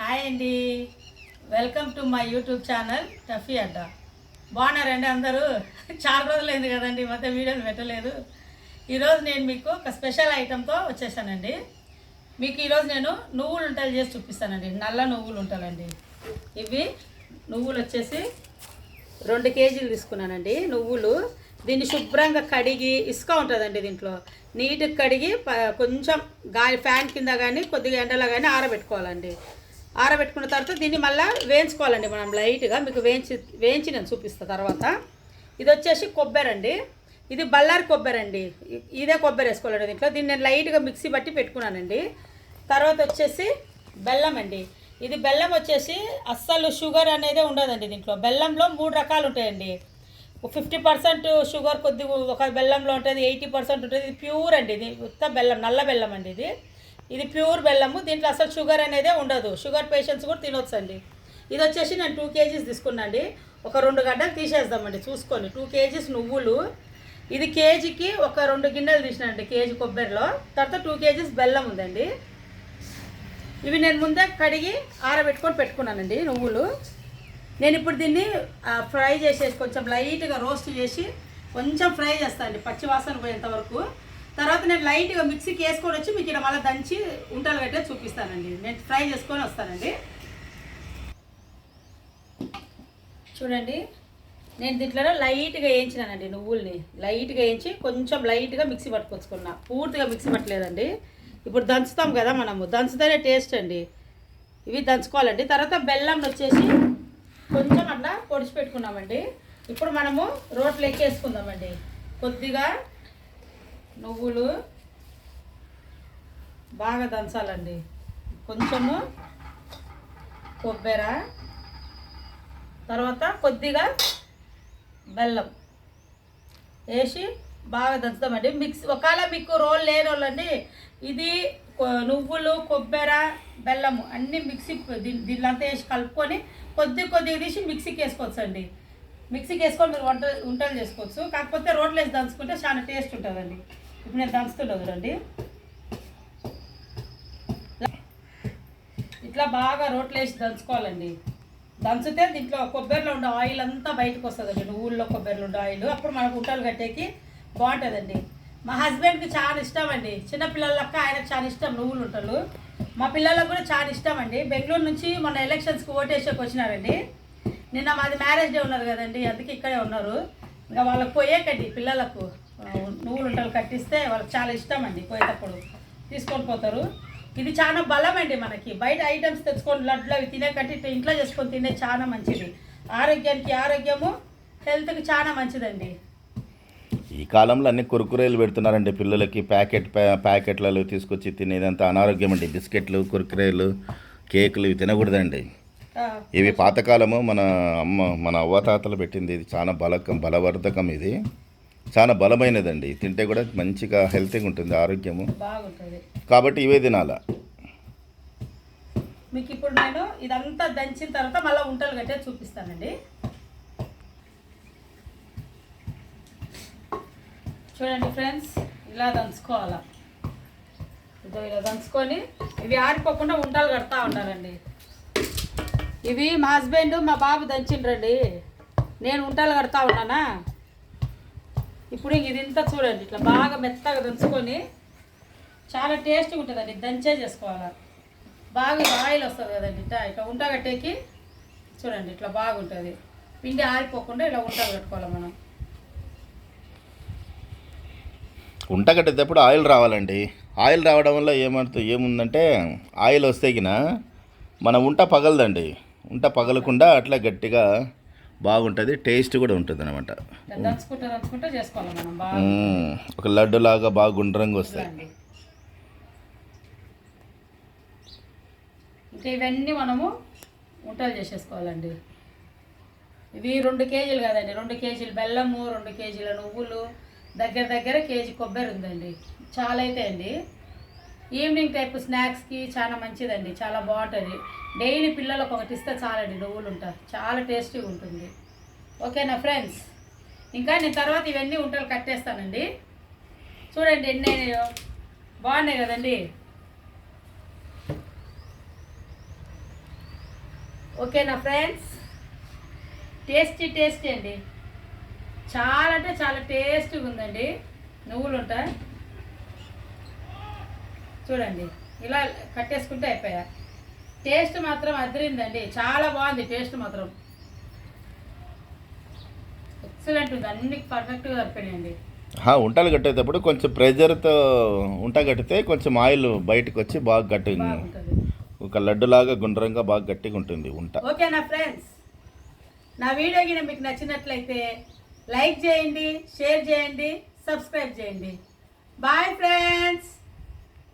Hi అండి. Welcome to my YouTube channel Tuffy అడ్డ. బాగున్నారండి అందరూ? చాలా రోజులైంది కదండి ఈ మధ్య వీడియోలు పెట్టలేదు. ఈరోజు నేను మీకు ఒక స్పెషల్ ఐటెంతో వచ్చేసానండి. మీకు ఈరోజు నేను నువ్వులు ఉంటలు చేసి చూపిస్తానండి. నల్ల నువ్వులు ఉంటలండి ఇవి నువ్వులు వచ్చేసి రెండు కేజీలు తీసుకున్నానండి నువ్వులు. దీన్ని శుభ్రంగా కడిగి ఇసుక ఉంటుందండి దీంట్లో. నీట్గా కడిగి ప- కొంచెం గాలి ఫ్యాన్ కింద కానీ కొద్దిగా ఎండలో కానీ ఆరబెట్టుకోవాలండి. ఆరబెట్టుకున్న తర్వాత దీన్ని మళ్ళీ వేయించుకోవాలండి మనం లైట్గా. మీకు వేయించి వేయించి నేను చూపిస్తాను తర్వాత. ఇది వచ్చేసి కొబ్బరి అండి. ఇది బల్లారి కొబ్బరి అండి. ఇదే కొబ్బరి వేసుకోవాలండి దీంట్లో. దీన్ని నేను లైట్గా మిక్సీ బట్టి పెట్టుకున్నానండి. తర్వాత వచ్చేసి బెల్లం అండి. ఇది బెల్లం వచ్చేసి అస్సలు షుగర్ అనేది ఉండదండి దీంట్లో. బెల్లంలో మూడు రకాలు ఉంటాయండి. ఫిఫ్టీ పర్సెంట్ షుగర్ కొద్ది ఒక బెల్లంలో ఉంటుంది ఎయిటీ పర్సెంట్ ఉంటుంది. ఇది ప్యూర్ అండి. ఇది ఉత్త బెల్లం నల్ల బెల్లం అండి ఇది. ఇది ప్యూర్ బెల్లము దీంట్లో అసలు షుగర్ అనేదే ఉండదు. షుగర్ పేషెంట్స్ కూడా తినొచ్చండి. ఇది వచ్చేసి నేను టూ కేజీస్ తీసుకున్నాండి. ఒక రెండు గడ్డలు తీసేద్దామండి చూసుకొని. టూ కేజీస్ నువ్వులు. ఇది కేజీకి ఒక రెండు గిన్నెలు తీసినానండి కేజీ కొబ్బరిలో. తర్వాత టూ కేజీస్ బెల్లం ఉందండి. ఇవి నేను ముందే కడిగి ఆరబెట్టుకొని పెట్టుకున్నానండి నువ్వులు. నేను ఇప్పుడు దీన్ని ఫ్రై చేసేసి కొంచెం లైట్గా రోస్ట్ చేసి కొంచెం ఫ్రై చేస్తానండి పచ్చి వాసన పోయేంత వరకు. తర్వాత నేను లైట్గా మిక్సీకి వేసుకొని వచ్చి మీకు ఇక్కడ మళ్ళీ దంచి ఉంటలు పెట్టే చూపిస్తానండి. నేను ఫ్రై చేసుకొని వస్తానండి. చూడండి. నేను దీంట్లో లైట్గా వేయించినానండి నువ్వుల్ని. లైట్గా వేయించి కొంచెం లైట్గా మిక్సీ పట్టుకొచ్చుకున్నా. పూర్తిగా మిక్సీ పట్టలేదండి. ఇప్పుడు దంచుతాం కదా మనము. దంచుతేనే టేస్ట్ అండి. ఇవి దంచుకోవాలండి. తర్వాత బెల్లం వచ్చేసి కొంచెం అట్లా పొడిచి పెట్టుకున్నామండి ఇప్పుడు మనము రోట్లు ఎక్కేసుకుందామండి. కొద్దిగా నువ్వులు బాగా దంచాలండి. కొంచెము కొబ్బరి తర్వాత కొద్దిగా బెల్లం వేసి బాగా దంచుతామండి. మిక్స్ ఒకవేళ మీకు రోల్ లేని వాళ్ళండి ఇది నువ్వులు కొబ్బరి బెల్లము అన్నీ మిక్సీ దీని అంతా వేసి కలుపుకొని కొద్ది కొద్దిగా తీసి మిక్సీకి వేసుకోవచ్చు అండి మిక్సీకి వేసుకొని మీరు వంట వంటలు చేసుకోవచ్చు. కాకపోతే రోట్లో వేసి దంచుకుంటే చాలా టేస్ట్ ఉంటుందండి. ఇప్పుడు నేను దంచుతుండదు చూడండి. ఇట్లా బాగా రోట్లు వేసి దంచుకోవాలండి. దంచితే దీంట్లో కొబ్బరిలో ఉండే ఆయిల్ అంతా బయటకు వస్తుందండి ఊళ్ళో కొబ్బరిలో ఉండే ఆయిల్. అప్పుడు మనకు ఉంటలు కట్టేకి బాగుంటుందండి. మా హస్బెండ్కి చాలా ఇష్టం అండి. చిన్నపిల్లలక్క ఆయనకు చాలా ఇష్టం నువ్వులు ఉంటలు. మా పిల్లలకు కూడా చాలా ఇష్టం అండి. బెంగళూరు నుంచి మొన్న ఎలక్షన్స్కి ఓటేసేకి వచ్చినారండి. నిన్న మాది మ్యారేజ్ డే ఉన్నది కదండి అందుకే ఇక్కడే ఉన్నారు. ఇంకా వాళ్ళకి పోయేకండి పిల్లలకు. ఆ, నువ్వులు ఉంటలు కట్టిస్తే వాళ్ళకి చాలా ఇష్టం అండి పోయేటప్పుడు. తీసుకొని పోతారు. ఇది చాలా బలం అండి మనకి. బయట ఐటమ్స్ తెచ్చుకొని లడ్లు అవి తినే కంటే ఇట్లా చేసుకొని తినే చాలా మంచిది. ఆరోగ్యానికి ఆరోగ్యము హెల్త్కి చాలా మంచిదండి. ఈ కాలంలో అన్ని కురుకురేలు పెడుతున్నారండి పిల్లలకి. ప్యాకెట్ ప్యా- ప్యాకెట్లలో తీసుకొచ్చి తినేదంతా అనారోగ్యం అండి. బిస్కెట్లు కురుకురేలు కేకులు ఇవి తినకూడదండి. ఇవి పాతకాలము మన అమ్మ మన అవ్వతాతలు పెట్టింది. ఇది చాలా బలకం బలవర్ధకం ఇది. చాలా బలమైనదండి. తింటే కూడా మంచిగా హెల్తీగా ఉంటుంది ఆరోగ్యము. బాగుంటుంది. కాబట్టి ఇవే తినాలా. మీకు ఇప్పుడు నేను ఇదంతా దంచిన తర్వాత మళ్ళీ ఉంటలు కట్టే చూపిస్తానండి. చూడండి ఫ్రెండ్స్ ఇలా దంచుకోవాలా. ఇదో ఇలా దంచుకొని ఇవి ఆరిపోకుండా ఉంటలు కడతా ఉండాలండి. ఇవి మా హస్బెండ్ మా బాబు దంచిండ్రండి. నేను ఉంటలు కడతా ఉన్నానా? ఇప్పుడు ఇంక ఇది ఇంత చూడండి ఇట్లా బాగా మెత్తగా దంచుకొని చాలా టేస్ట్గా ఉంటుందండి దంచే చేసుకోవాలి. బాగా ఆయిల్ వస్తుంది కదండి ఇట్లా ఇట్లా ఉంట కట్టేకి చూడండి ఇట్లా బాగుంటుంది. పిండి ఆరిపోకుండా ఇలా ఉంట కట్టుకోవాలి మనం. ఉంట కట్టేటప్పుడు ఆయిల్ రావాలండి. ఆయిల్ రావడం వల్ల ఏమంటు ఏముందంటే ఆయిల్ వస్తేగిన మన ఉంట పగలదండి. ఉంట పగలకుండా అట్లా గట్టిగా బాగుంటుంది టేస్ట్ కూడా ఉంటుంది అనమాట ఒక లడ్డు లాగా బాగా గుండ్రంగా వస్తాయి. ఇంకా ఇవన్నీ మనము ఉంటలు చేసేసుకోవాలండి. ఇవి రెండు కేజీలు కదండి రెండు కేజీలు బెల్లము రెండు కేజీల నువ్వులు దగ్గర దగ్గర కేజీ కొబ్బరి ఉందండి. చాలా అయితే అండి ఈవినింగ్ టైప్ స్నాక్స్కి చాలా మంచిదండి చాలా బాగుంటుంది. డైలీ పిల్లలకు ఒకటి ఇస్తే చాలండి నువ్వులు ఉంటాయి చాలా టేస్టీగా ఉంటుంది. ఓకేనా ఫ్రెండ్స్ ఇంకా నేను తర్వాత ఇవన్నీ ఉంటలు కట్టేస్తానండి చూడండి ఎన్ని అయినాయో. బాగున్నాయి కదండి? ఓకేనా ఫ్రెండ్స్ టేస్టీ టేస్టీ అండి. చాలా అంటే చాలా టేస్టీగా ఉందండి. నువ్వులు ఉంటాయి చూడండి. ఇలా కట్టేసుకుంటే అయిపోయా. టేస్ట్ మాత్రం అదిరిందండి. చాలా బాగుంది టేస్ట్ మాత్రం. ఎక్సలెంట్ ఉంది. అన్ని పర్ఫెక్ట్గా సరిపోయాయండి ఆ, ఉంటలు కట్టేటప్పుడు కొంచెం ప్రెజర్తో ఉంట కట్టితే కొంచెం ఆయిల్ బయటకు వచ్చి బాగా గట్టి బాగుంటుంది. ఒక లడ్డులాగా గుండ్రంగా బాగా గట్టిగా ఉంటుంది ఉంట. ఓకేనా ఫ్రెండ్స్ నా వీడియో గిన మీకు నచ్చినట్లయితే లైక్ చేయండి షేర్ చేయండి సబ్స్క్రైబ్ చేయండి. Bye friends